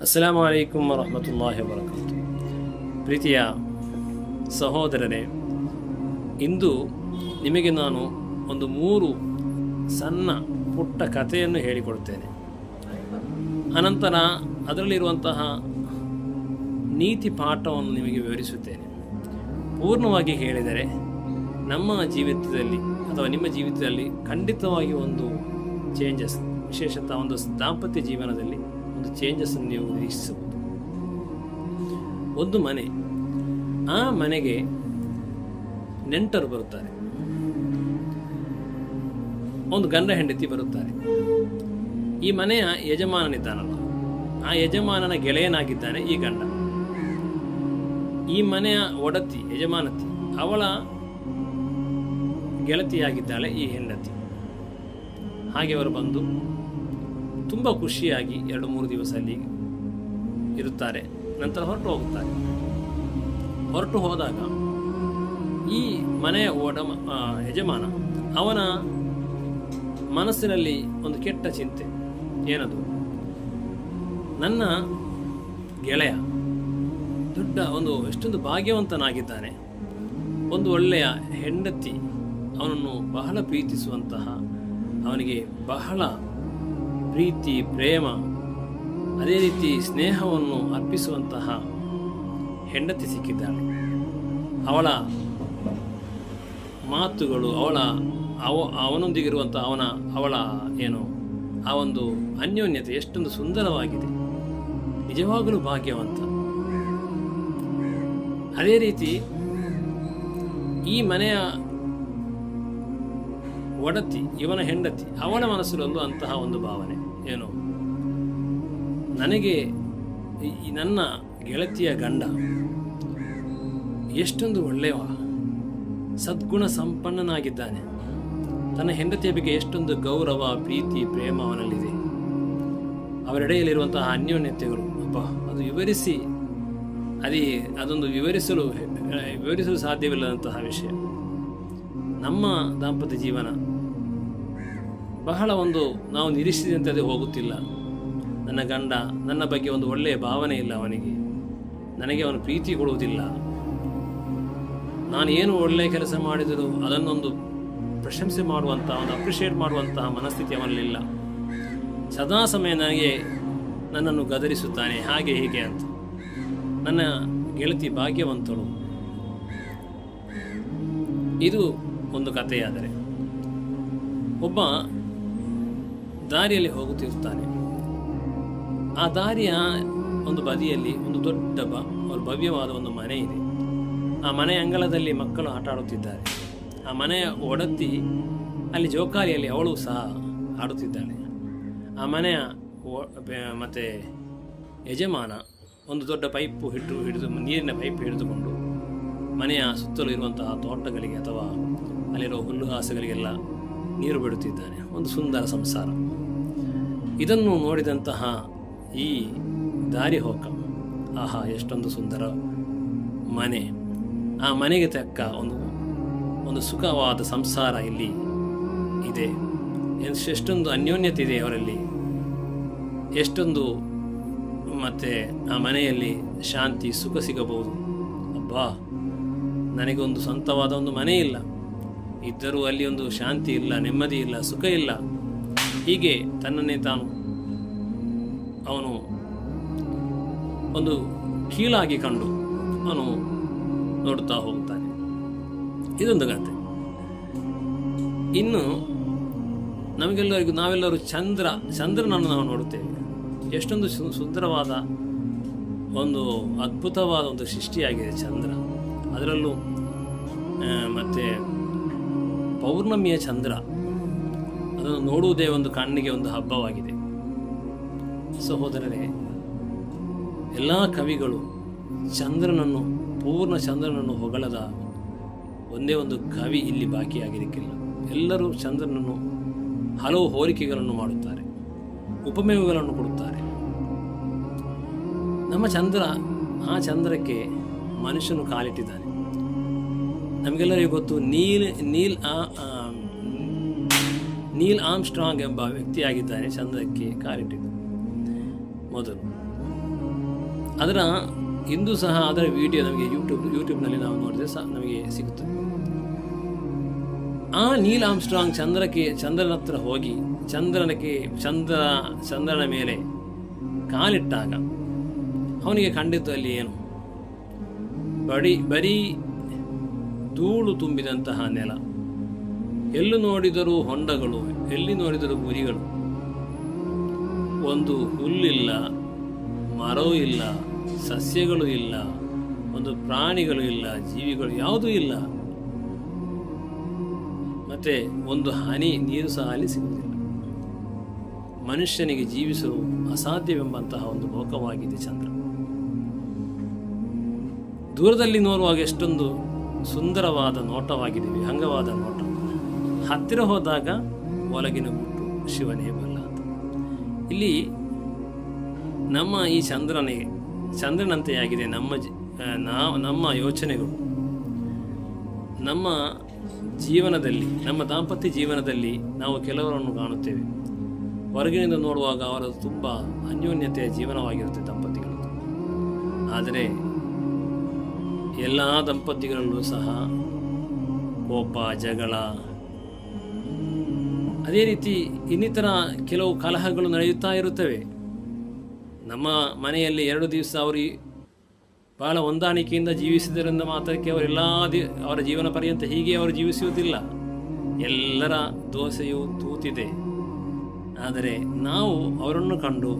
ಅಸ್ಸಲಾಮು ಅಲೈಕುಮ್ ವರಹಮತುಲ್ಲಾಹಿ ವಬರಕಾತು ಪ್ರೀತಿಯ ಸಹೋದರರೇ, ಇಂದು ನಿಮಗೆ ನಾನು ಒಂದು ಮೂರು ಸಣ್ಣ ಪುಟ್ಟ ಕಥೆಯನ್ನು ಹೇಳಿಕೊಡುತ್ತೇನೆ. ಅನಂತರ ಅದರಲ್ಲಿರುವಂತಹ ನೀತಿ ಪಾಠವನ್ನು ನಿಮಗೆ ವಿವರಿಸುತ್ತೇನೆ. ಪೂರ್ಣವಾಗಿ ಹೇಳಿದರೆ ನಮ್ಮ ಜೀವಿತದಲ್ಲಿ ಅಥವಾ ನಿಮ್ಮ ಜೀವಿತದಲ್ಲಿ ಖಂಡಿತವಾಗಿ ಒಂದು ಚೇಂಜಸ್ ವಿಶೇಷತಃ ಒಂದು ದಾಂಪತ್ಯ ಜೀವನದಲ್ಲಿ ಒಂದು ಚೇಂಜಸ್ ನೀವು ಒಂದು ಮನೆ, ಆ ಮನೆಗೆ ನೆಂಟರು ಬರುತ್ತಾರೆ. ಒಂದು ಗಂಡ ಹೆಂಡತಿ ಬರುತ್ತಾರೆ. ಈ ಮನೆಯ ಯಜಮಾನನಿದ್ದಾನಲ್ಲ ಆ ಯಜಮಾನನ ಗೆಳೆಯನಾಗಿದ್ದಾನೆ ಈ ಗಂಡ. ಈ ಮನೆಯ ಒಡತಿ, ಯಜಮಾನತಿ, ಅವಳ ಗೆಳತಿಯಾಗಿದ್ದಾಳೆ ಈ ಹೆಂಡತಿ. ಹಾಗೆ ಅವರು ಬಂದು ತುಂಬ ಖುಷಿಯಾಗಿ ಎರಡು ಮೂರು ದಿವಸ ಅಲ್ಲಿ ಇರುತ್ತಾರೆ. ನಂತರ ಹೊರಟು ಹೋಗುತ್ತಾರೆ. ಹೊರಟು ಹೋದಾಗ ಈ ಮನೆಯ ಒಡಮ ಯಜಮಾನ ಅವನ ಮನಸ್ಸಿನಲ್ಲಿ ಒಂದು ಕೆಟ್ಟ ಚಿಂತೆ. ಏನದು? ನನ್ನ ಗೆಳೆಯ ದೊಡ್ಡ ಒಂದು ಎಷ್ಟೊಂದು ಭಾಗ್ಯವಂತನಾಗಿದ್ದಾನೆ. ಒಂದು ಒಳ್ಳೆಯ ಹೆಂಡತಿ ಅವನನ್ನು ಬಹಳ ಪ್ರೀತಿಸುವಂತಹ ಅವನಿಗೆ ಬಹಳ ಪ್ರೀತಿ, ಪ್ರೇಮ, ಅದೇ ರೀತಿ ಸ್ನೇಹವನ್ನು ಅರ್ಪಿಸುವಂತಹ ಹೆಂಡತಿ ಸಿಕ್ಕಿದ್ದಾಳೆ. ಅವಳ ಮಾತುಗಳು, ಅವಳ ಅವ ಅವನೊಂದಿಗಿರುವಂಥ ಅವನ, ಅವಳ ಏನು, ಆ ಒಂದು ಅನ್ಯೋನ್ಯತೆ ಎಷ್ಟೊಂದು ಸುಂದರವಾಗಿದೆ. ನಿಜವಾಗಲೂ ಭಾಗ್ಯವಂತ. ಅದೇ ರೀತಿ ಈ ಮನೆಯ ಒಡತಿ, ಇವನ ಹೆಂಡತಿ, ಅವನ ಮನಸ್ಸಿನಲ್ಲೂ ಅಂತಹ ಒಂದು ಭಾವನೆ. ಏನು? ನನಗೆ ಈ ನನ್ನ ಗೆಳತಿಯ ಗಂಡ ಎಷ್ಟೊಂದು ಒಳ್ಳೆಯವ, ಸದ್ಗುಣ ಸಂಪನ್ನನಾಗಿದ್ದಾನೆ. ತನ್ನ ಹೆಂಡತಿಯ ಬಗ್ಗೆ ಎಷ್ಟೊಂದು ಗೌರವ, ಪ್ರೀತಿ, ಪ್ರೇಮ ಅವನಲ್ಲಿದೆ. ಅವರೆಡೆಯಲ್ಲಿರುವಂತಹ ಅನ್ಯೋನ್ಯತೆಗಳು ಅಪ್ಪ ಅದು ವಿವರಿಸಿ, ಅದೇ ಅದೊಂದು ವಿವರಿಸಲು ವಿವರಿಸಲು ಸಾಧ್ಯವಿಲ್ಲದಂತಹ ವಿಷಯ. ನಮ್ಮ ದಾಂಪತ್ಯ ಜೀವನ ಬಹಳ ಒಂದು ನಾವು ನಿರೀಕ್ಷಿಸಿದಂತೆ ಅದು ಹೋಗುತ್ತಿಲ್ಲ. ನನ್ನ ಗಂಡ ನನ್ನ ಬಗ್ಗೆ ಒಂದು ಒಳ್ಳೆಯ ಭಾವನೆ ಇಲ್ಲ ಅವನಿಗೆ. ನನಗೆ ಅವನು ಪ್ರೀತಿ ಕೊಡುವುದಿಲ್ಲ. ಏನು ಒಳ್ಳೆಯ ಕೆಲಸ ಮಾಡಿದರೂ ಅದನ್ನೊಂದು ಪ್ರಶಂಸೆ ಮಾಡುವಂತಹ ಒಂದು ಅಪ್ರಿಷಿಯೇಟ್ ಮಾಡುವಂತಹ ಮನಸ್ಥಿತಿ ಅವನಲ್ಲಿಲ್ಲ. ಸದಾ ಸಮಯ ನನಗೆ ನನ್ನನ್ನು ಗದರಿಸುತ್ತಾನೆ, ಹಾಗೆ ಹೀಗೆ ಅಂತ. ನನ್ನ ಗೆಳತಿ ಭಾಗ್ಯವಂತಳು. ಇದು ಒಂದು ಕಥೆಯಾದರೆ. ಒಬ್ಬ ದಾರಿಯಲ್ಲಿ ಹೋಗುತ್ತಿರುತ್ತಾನೆ. ಆ ದಾರಿಯ ಒಂದು ಬದಿಯಲ್ಲಿ ಒಂದು ದೊಡ್ಡ ಬ, ಒಂದು ಭವ್ಯವಾದ ಒಂದು ಮನೆ ಇದೆ. ಆ ಮನೆಯ ಅಂಗಳದಲ್ಲಿ ಮಕ್ಕಳು ಆಟ ಆಡುತ್ತಿದ್ದಾರೆ ಆ ಮನೆಯ ಒಡತಿ ಅಲ್ಲಿ ಜೋಕಾಲಿಯಲ್ಲಿ ಅವಳು ಸಹ ಆಡುತ್ತಿದ್ದಾಳೆ. ಆ ಮನೆಯ ಮತ್ತೆ ಯಜಮಾನ ಒಂದು ದೊಡ್ಡ ಪೈಪು ಹಿಟ್ಟು, ಹಿಡಿದು ನೀರಿನ ಪೈಪ್ ಹಿಡಿದುಕೊಂಡು ಮನೆಯ ಸುತ್ತಲೂ ಇರುವಂತಹ ತೋಟಗಳಿಗೆ ಅಥವಾ ಅಲ್ಲಿರುವ ಹುಲ್ಲುಹಾಸಗಳಿಗೆಲ್ಲ ನೀರು ಬಿಡುತ್ತಿದ್ದಾನೆ ಒಂದು ಸುಂದರ ಸಂಸಾರ. ಇದನ್ನು ನೋಡಿದಂತಹ ಈ ದಾರಿ ಹೋಕ. ಆಹಾ, ಎಷ್ಟೊಂದು ಸುಂದರ ಮನೆ. ಆ ಮನೆಗೆ ತಕ್ಕ ಒಂದು ಒಂದು ಸುಖವಾದ ಸಂಸಾರ ಇಲ್ಲಿ ಇದೆ. ಎಷ್ಟ್- ಎಷ್ಟೊಂದು ಅನ್ಯೋನ್ಯತೆ ಇದೆ ಅವರಲ್ಲಿ. ಎಷ್ಟೊಂದು ಮತ್ತೆ ಆ ಮನೆಯಲ್ಲಿ ಶಾಂತಿ, ಸುಖ ಸಿಗಬಹುದು. ಅಬ್ಬಾ, ನನಗೊಂದು ಸ್ವಂತವಾದ ಒಂದು ಮನೆ ಇಲ್ಲ. ಇದ್ದರೂ ಅಲ್ಲಿ ಒಂದು ಶಾಂತಿ ಇಲ್ಲ, ನೆಮ್ಮದಿ ಇಲ್ಲ, ಸುಖ ಇಲ್ಲ. ಹೀಗೆ ತನ್ನನ್ನೇ ತಾನು ಅವನು ಒಂದು ಕೀಳಾಗಿ ಕಂಡು ಅವನು ನೋಡುತ್ತಾ ಹೋಗುತ್ತಾನೆ. ಇದೊಂದು ಕತೆ ಇನ್ನು ನಮಗೆಲ್ಲರಿಗೂ ನಾವೆಲ್ಲರೂ ಚಂದ್ರ ಚಂದ್ರನನ್ನು ನಾವು ನೋಡುತ್ತೇವೆ. ಎಷ್ಟೊಂದು ಸು- ಸುಂದರವಾದ ಒಂದು ಅದ್ಭುತವಾದ ಒಂದು ಸೃಷ್ಟಿಯಾಗಿದೆ ಚಂದ್ರ. ಅದರಲ್ಲೂ ಮತ್ತೆ ಪೌರ್ಣಮಿಯ ಚಂದ್ರ. ಅದನ್ನು ನೋಡುವುದೇ ಒಂದು ಕಣ್ಣಿಗೆ ಒಂದು ಹಬ್ಬವಾಗಿದೆ. ಸಹೋದರರೇ, ಎಲ್ಲ ಕವಿಗಳು ಚಂದ್ರನನ್ನು, ಪೂರ್ಣ ಚಂದ್ರನನ್ನು ಹೊಗಳದ ಒಂದೇ ಒಂದು ಕವಿ ಇಲ್ಲಿ ಬಾಕಿಯಾಗಿರಲಿಕ್ಕಿಲ್ಲ ಎಲ್ಲರೂ ಚಂದ್ರನನ್ನು ಹಲವು ಹೋಲಿಕೆಗಳನ್ನು ಮಾಡುತ್ತಾರೆ, ಉಪಮೇಯಗಳನ್ನು ಕೊಡುತ್ತಾರೆ. ನಮ್ಮ ಚಂದ್ರ, ಆ ಚಂದ್ರಕ್ಕೆ ಮನುಷ್ಯನು ಕಾಲಿಟ್ಟಿದ್ದಾನೆ. ನಮಗೆಲ್ಲರಿಗೂ ಗೊತ್ತು, ನೀಲ್ ನೀಲ್ ಆ ನೀಲ್ ಆಮ್ಸ್ಟ್ರಾಂಗ್ ಎಂಬ ವ್ಯಕ್ತಿಯಾಗಿದ್ದಾನೆ ಚಂದ್ರಕ್ಕೆ ಕಾಲಿಟ್ಟಿದ್ದು ಮೊದಲು. ಅದರ, ಇಂದು ಸಹ ಅದರ ವಿಡಿಯೋ ನಮಗೆ ಯೂಟ್ಯೂಬ್ ಯೂಟ್ಯೂಬ್ನಲ್ಲಿ ನಾವು ನೋಡಿದ್ರೆ ಸಹ ನಮಗೆ ಸಿಗುತ್ತದೆ ಆ ನೀಲ್ ಆಮ್ಸ್ಟ್ರಾಂಗ್ ಚಂದ್ರಕ್ಕೆ, ಚಂದ್ರನ ಹತ್ರ ಹೋಗಿ, ಚಂದ್ರನಕ್ಕೆ, ಚಂದ್ರ, ಚಂದ್ರನ ಮೇಲೆ ಕಾಲಿಟ್ಟಾಗ, ಅವನಿಗೆ ಕಂಡಿದ್ದು ಅಲ್ಲಿ ಏನು? ಬಡಿ, ಬರೀ ಧೂಳು ತುಂಬಿದಂತಹ ನೆಲ. ಎಲ್ಲಿ ನೋಡಿದರೂ ಹೊಂಡಗಳು, ಎಲ್ಲಿ ನೋಡಿದರೂ ಗುರಿಗಳು. ಒಂದು ಹುಲ್ಲಿಲ್ಲ, ಮರವೂ ಇಲ್ಲ, ಸಸ್ಯಗಳು ಇಲ್ಲ, ಒಂದು ಪ್ರಾಣಿಗಳು ಇಲ್ಲ, ಜೀವಿಗಳು ಯಾವುದೂ ಇಲ್ಲ. ಮತ್ತೆ ಒಂದು ಹನಿ, ನೀರು ಸಹ ಅಲ್ಲಿ ಸಿಗುವುದಿಲ್ಲ. ಮನುಷ್ಯನಿಗೆ ಜೀವಿಸಲು ಅಸಾಧ್ಯವೆಂಬಂತಹ ಒಂದು ಲೋಕವಾಗಿದೆ ಚಂದ್ರ. ದೂರದಲ್ಲಿ ನೋಡುವಾಗ ಎಷ್ಟೊಂದು ಸುಂದರವಾದ ನೋಟವಾಗಿದೆ ವಿಹಂಗವಾದ ನೋಟ. ಹತ್ತಿರ ಹೋದಾಗ ಒಳಗಿನ ಗುಟ್ಟು ಶಿವನೇ ಬಲ್ಲ ಅಂತ. ಇಲ್ಲಿ ನಮ್ಮ ಈ ಚಂದ್ರನೇ ಚಂದ್ರನಂತೆಯಾಗಿದೆ ನಮ್ಮ ನಾವು, ನಮ್ಮ ಯೋಚನೆಗಳು. ನಮ್ಮ ಜೀವನದಲ್ಲಿ, ನಮ್ಮ ದಾಂಪತ್ಯ ಜೀವನದಲ್ಲಿ ನಾವು ಕೆಲವರನ್ನು ಕಾಣುತ್ತೇವೆ. ಹೊರಗಿನಿಂದ ನೋಡುವಾಗ ಅವರ ತುಂಬ ಅನ್ಯೋನ್ಯತೆಯ ಜೀವನವಾಗಿರುತ್ತೆ ದಂಪತಿಗಳು. ಆದರೆ ಎಲ್ಲ ದಂಪತಿಗಳಲ್ಲೂ ಸಹ ಕೋಪ, ಜಗಳ ಅದೇ ರೀತಿ ಇನ್ನಿತರ ಕೆಲವು ಕಲಹಗಳು ನಡೆಯುತ್ತಾ ಇರುತ್ತವೆ. ನಮ್ಮ ಮನೆಯಲ್ಲಿ ಎರಡು ದಿವಸ ಅವರು ಬಹಳ ಹೊಂದಾಣಿಕೆಯಿಂದ ಜೀವಿಸಿದರಿಂದ ಮಾತ್ರಕ್ಕೆ ಅವರೆಲ್ಲ ದಿ, ಅವರ ಜೀವನ ಪರ್ಯಂತ ಹೀಗೆ ಅವರು ಜೀವಿಸುವುದಿಲ್ಲ. ಎಲ್ಲರ ದೋಸೆಯು ತೂತಿದೆ. ಆದರೆ ನಾವು ಅವರನ್ನು ಕಂಡು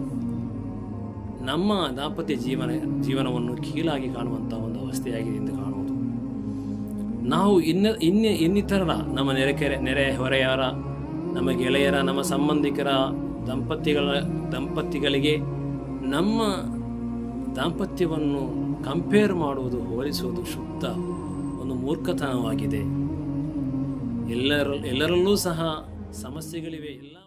ನಮ್ಮ ದಾಂಪತ್ಯ ಜೀವನ, ಜೀವನವನ್ನು ಕೀಳಾಗಿ ಕಾಣುವಂಥ ಒಂದು ಅವಸ್ಥೆಯಾಗಿದೆ ಎಂದು ಕಾಣುವುದು. ನಾವು ಇನ್ನ ಇನ್ನ ಇನ್ನಿತರರ, ನಮ್ಮ ನೆರೆಕೆರೆ, ನೆರೆ ಹೊರೆಯವರ ನಮ್ಮ ಗೆಳೆಯರ, ನಮ್ಮ ಸಂಬಂಧಿಕರ ದಂಪತಿಗಳ, ದಂಪತಿಗಳಿಗೆ ನಮ್ಮ ದಾಂಪತ್ಯವನ್ನು ಕಂಪೇರ್ ಮಾಡುವುದು, ಹೋಲಿಸುವುದು ಶುದ್ಧ ಒಂದು ಮೂರ್ಖತನವಾಗಿದೆ. ಎಲ್ಲರ, ಎಲ್ಲರಲ್ಲೂ ಸಹ ಸಮಸ್ಯೆಗಳಿವೆ. ಎಲ್ಲ